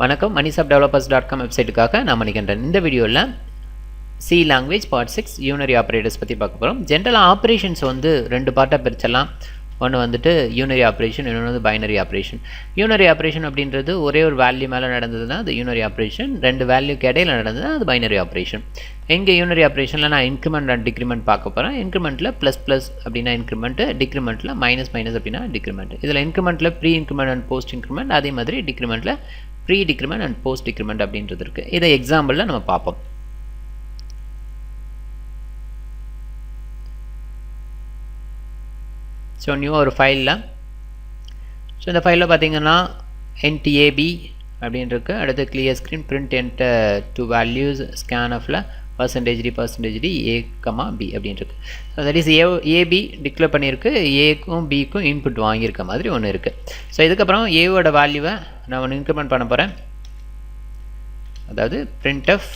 வணக்கம். மணிசாப் developers dot com வெப்சைட்டுக்காக நான் மணிகண்டன் இந்த வீடியோவில் C language part six unary operators பற்றி பார்க்க போகிறோம் ஜென்ரலாக ஆப்ரேஷன்ஸ் வந்து ரெண்டு பார்ட்டாக பிரிச்சலாம். ஒன்று வந்துட்டு யூனரி ஆப்ரேஷன் இன்னொன்று வந்து பைனரி ஆப்ரேஷன் யூனரி ஆப்ரேஷன் அப்படின்றது ஒரே ஒரு வேல்யூ மேலே நடந்ததுன்னா அது யூனரி ஆப்ரேஷன் ரெண்டு வேல்யூக்கு இடையில நடந்ததுன்னா அது பைனரி ஆப்ரேஷன் எங்கே யூனரி ஆப்ரேஷனில் நான் இன்க்ரிமெண்ட் அண்ட் டிக்ரிமெண்ட் பார்க்க போகிறேன் இன்க்ரிமெண்ட்டில் ப்ளஸ் ப்ளஸ் அப்படின்னா இன்க்ரிமெண்ட்டு டிக்ரிமெண்ட்டில் மைனஸ் மைனஸ் அப்படின்னா டிக்ரிமெண்ட் இதில் இன்க்ரிமெண்ட்டில் pre increment and post increment அதே மாதிரி டிக்ரிமெண்ட்டில் pre decrement and post decrement அப்படின்றது இருக்குது இதை எக்ஸாம்பிளில் நம்ம பார்ப்போம். ஸோ நியூ ஒரு ஃபைலில் ஸோ இந்த ஃபைலில் பார்த்தீங்கன்னா என்டிஏபி அப்படின்னு இருக்கு. அடுத்து clear screen print enter two values scan ஆஃபில் percentage D percentage D A comma B அப்படின்னு இருக்கு so that is A AB declare பண்ணியிருக்கு. ஏக்கும் பிக்கும் இன்புட் வாங்கியிருக்க மாதிரி ஒன்று இருக்குது ஸோ இதுக்கப்புறம் ஏவோட வேல்யூவை நான் ஒன்று இன்க்ரிமெண்ட் பண்ண போகிறேன் அதாவது print of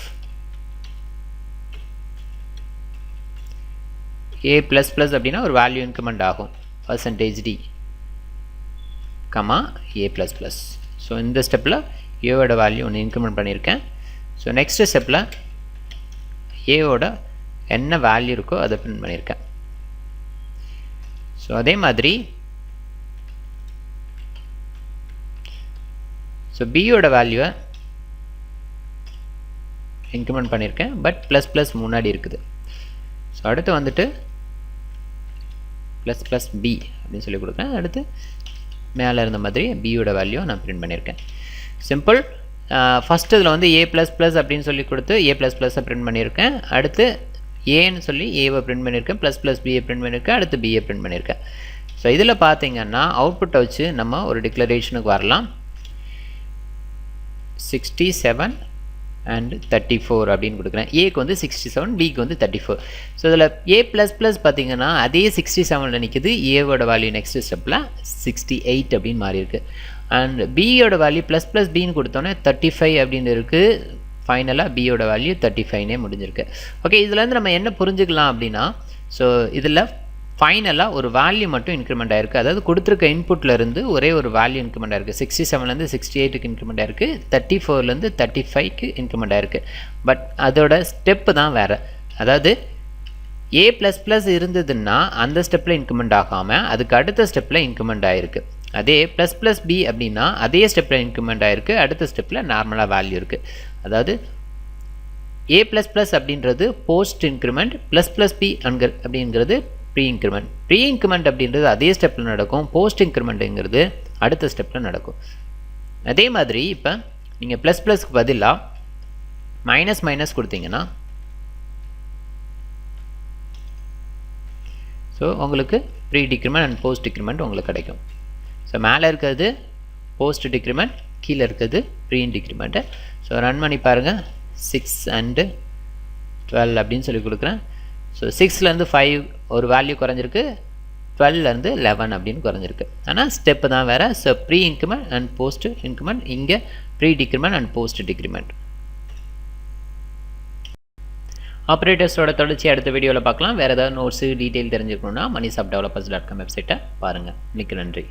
A plus plus அப்படின்னா ஒரு வேல்யூ இன்க்ரிமெண்ட் ஆகும். Percentage D comma A plus plus so இந்த ஸ்டெப்பில் ஏவோட வேல்யூ ஒன்று இன்க்ரிமெண்ட் பண்ணியிருக்கேன். ஸோ நெக்ஸ்ட் ஸ்டெப்பில் ஏவோட என்ன வேல்யூ இருக்கோ அதை பிரிண்ட் பண்ணியிருக்கேன். ஸோ அதே மாதிரி ஸோ பியோட வேல்யூவை இன்க்ரிமெண்ட் பண்ணியிருக்கேன் பட் ப்ளஸ் ப்ளஸ் முன்னாடி இருக்குது. ஸோ அடுத்து வந்துட்டு ப்ளஸ் ப்ளஸ் பி அப்படின்னு சொல்லி கொடுக்குறேன். அடுத்து மேலே இருந்த மாதிரி பியோட வேல்யூ நான் பிரிண்ட் பண்ணியிருக்கேன். சிம்பிள் ஃபஸ்ட்டு இதில் வந்து ஏ ப்ளஸ் ப்ளஸ் அப்படின்னு சொல்லி கொடுத்து ஏ ப்ளஸ் ப்ளஸ்ஸை பிரிண்ட் பண்ணியிருக்கேன். அடுத்து ஏன்னு சொல்லி ஏவை பிரிண்ட் பண்ணியிருக்கேன். ப்ளஸ் ப்ளஸ் பிஏ பிரிண்ட் பண்ணியிருக்கேன். அடுத்து பிஏ பிரிண்ட் பண்ணியிருக்கேன். ஸோ இதில் பார்த்தீங்கன்னா அவுட்புட்டை வச்சு நம்ம ஒரு டிக்ளரேஷனுக்கு வரலாம். Sixty seven and thirty four அப்படின்னு கொடுக்குறேன். ஏக்கு வந்து சிக்ஸ்டி செவன் பிக்கு வந்து தேர்ட்டி ஃபோர் ஸோ இதில் ஏ ப்ளஸ் ப்ளஸ் பார்த்தீங்கன்னா அதே சிக்ஸ்டி செவனில் நிற்கிது ஏவோட வேல்யூ நெக்ஸ்ட் ஸ்டெப்பில் சிக்ஸ்டி எயிட் அப்படின்னு மாறி இருக்குது அண்ட் பியோட வேல்யூ ப்ளஸ் ப்ளஸ் பின்னு கொடுத்தோன்னே தேர்ட்டி ஃபைவ் அப்படின்னு இருக்குது ஃபைனலாக பியோட வேல்யூ தேர்ட்டி ஃபைவ்னே முடிஞ்சிருக்கு. ஓகே இதுலேருந்து நம்ம என்ன புரிஞ்சுக்கலாம் அப்படின்னா ஸோ இதில் ஃபைனலாக ஒரு வேல்யூ மட்டும் இன்க்ரிமெண்ட் ஆயிருக்கு. அதாவது கொடுத்துருக்க இன்புட்லேருந்து ஒரே ஒரு வேல்யூ இன்க்ரிமெண்ட் ஆயிருக்கு. சிக்ஸ்டி செவன்லேருந்து சிக்ஸ்டி எயிட்டுக்கு இன்க்ரிமெண்ட் ஆயிருக்கு. தேர்ட்டி ஃபோர்லேருந்து தேர்ட்டி ஃபைவ்க்கு இன்க்ரிமெண்ட் ஆயிருக்கு. பட் அதோட ஸ்டெப்பு தான் வேறு. அதாவது ஏ ப்ளஸ் ப்ளஸ் இருந்ததுன்னா அந்த ஸ்டெப்பில் இன்க்ரிமெண்ட் ஆகாமல் அதுக்கு அடுத்த ஸ்டெப்பில் இன்க்ரிமெண்ட் ஆயிருக்கு. அதே ப்ளஸ் ப்ளஸ் பி அப்படின்னா அதே ஸ்டெப்பில் இன்க்ரிமெண்ட் ஆயிருக்கு. அடுத்த ஸ்டெப்பில் நார்மலாக வேல்யூ இருக்குது அதாவது ஏ ப்ளஸ் ப்ளஸ் அப்படின்றது post increment plus plus B அன்கர் அப்படிங்கிறது ப்ரீ இன்க்ரிமெண்ட் ப்ரீ இன்க்ரிமெண்ட் அப்படின்றது அதே ஸ்டெப்பில் நடக்கும். போஸ்ட் இன்க்ரிமெண்ட்டுங்கிறது அடுத்த ஸ்டெப்பில் நடக்கும். அதே மாதிரி இப்போ நீங்கள் ப்ளஸ் ப்ளஸ்க்கு பதிலாக மைனஸ் மைனஸ் கொடுத்தீங்கன்னா ஸோ உங்களுக்கு pre decrement and post decrement உங்களுக்கு கிடைக்கும். ஸோ மேலே இருக்கிறது போஸ்ட் டிக்ரிமெண்ட் கீழே இருக்கிறது ப்ரீ டிக்ரிமெண்ட்டு ஸோ ரன் பண்ணி பாருங்கள் சிக்ஸ் அண்டு டுவெல் அப்படின்னு சொல்லி கொடுக்குறேன். ஸோ சிக்ஸ்லேருந்து ஃபைவ் ஒரு வேல்யூ குறைஞ்சிருக்கு. டுவெல்லேருந்து லெவன் அப்படின்னு குறைஞ்சிருக்கு. ஆனால் ஸ்டெப்பு தான் வேறு. So pre increment and post increment இங்கே pre decrement and post decrement ஆப்ரேட்டர்ஸோட தொடர்ச்சி அடுத்த வீடியோவில் பார்க்கலாம். வேறு ஏதாவது நோட்ஸு டீட்டெயில் தெரிஞ்சுக்கணுன்னா மணிசாப் டெவலப்பர்ஸ் டாட் காம் வெப்சைட்டை பாருங்கள் மிக்க நன்றி.